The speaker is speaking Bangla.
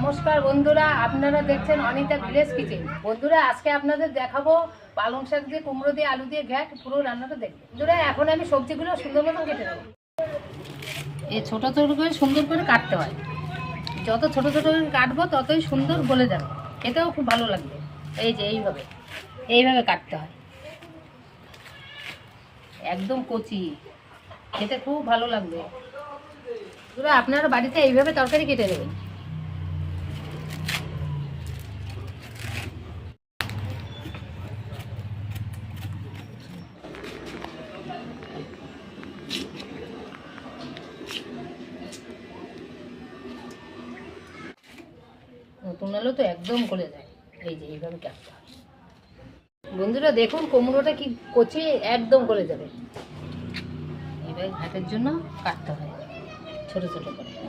নমস্কার বন্ধুরা, আপনারা দেখছেন অনিতা ভিলেজ কিচেন। বন্ধুরা, আজকে আপনাদের দেখাবো পালং শাক দিয়ে, কুমড়ো দিয়ে, আলু দিয়ে ঘ্যাট, পুরো রান্নাটা দেখবেন বন্ধুরা, এখন আমি সবজিগুলো সুন্দর মতন কেটে নেব। এই ছোটো ছোটো করে সুন্দর করে কাটতে হয়। যত ছোট ছোট করে কাটবো, ততই সুন্দর বলে যাবে। খেতেও খুব ভালো লাগবে। এই যে, এইভাবে। এইভাবে কাটতে হয়। একদম কচি। খেতে খুব ভালো লাগবে। আপনারা বাড়িতে এইভাবে তরকারি কেটে দেবেন। নতুন আলু তো একদম গলে যায় এই যে, এইভাবে কাটতে হয়। বন্ধুরা, দেখুন কুমড়োটা কি কচি, একদম গলে যাবে। এইভাবে ঘাটের জন্য কাটতে হয় ছোট ছোট করে।